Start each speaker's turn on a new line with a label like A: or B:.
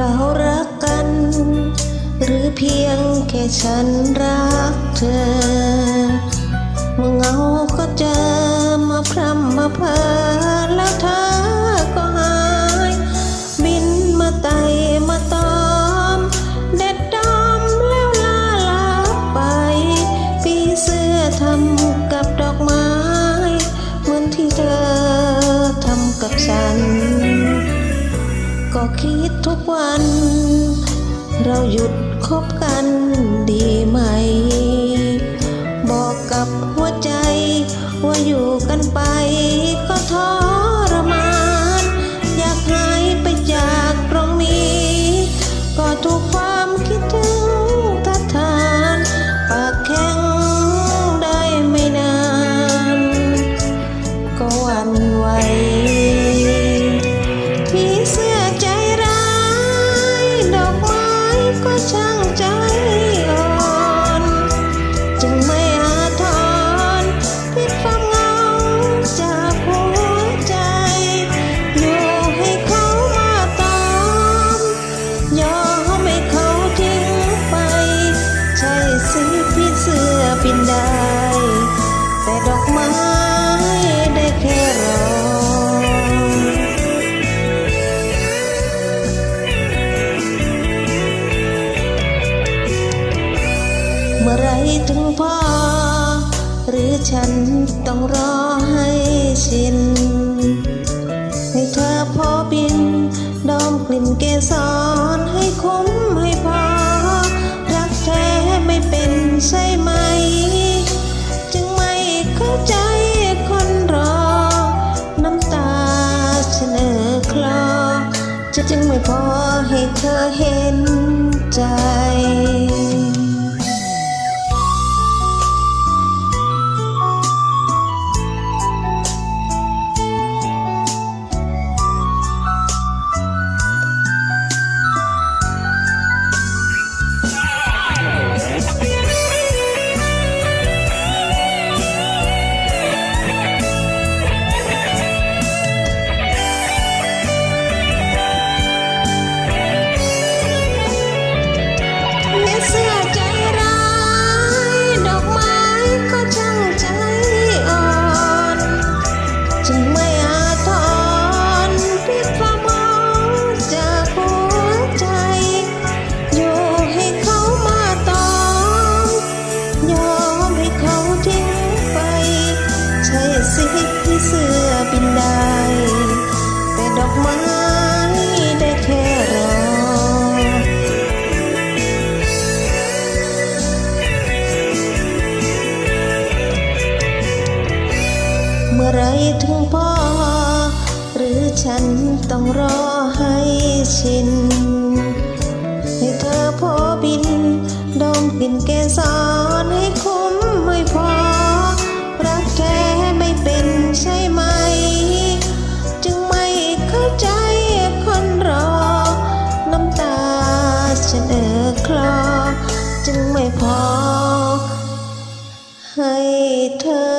A: เรารักกัน หรือเพียงแค่ฉันรักเธอเมื่อเหงาก็เจอมาพร่ำมาเพอแล้วเธอก็หาย บินมาไต่มาตอม เด็ดดอมแล้วลาลาไป ปีเสื้อทำกับดอกไม้ เหมือนที่เธอทำกับฉัน คิดทุกวัน เราหยุดคบกันดีไหม บอกกับหัวใจว่าอยู่กันไปก็ท้อ ถึงพอหรือฉันต้องรอให้ชิน ให้เธอพอบิน ดอมกลิ่นเกสรให้คุ้มให้พอ รักแท้ไม่เป็นใช่ไหม จึงไม่เข้าใจคนรอ น้ำตาฉันเออคลอจะจึงไม่พอให้เธอเห็น ถึงพ่อ หรือฉันต้องรอให้ชิน ให้เธอพอบิน ดมกลิ่นเกสรให้คุ้มไม่พอ รักแท้ไม่เป็นใช่ไหม จึงไม่เข้าใจคนรอ น้ำตาฉันเออคลอ จึงไม่พอ ให้เธอ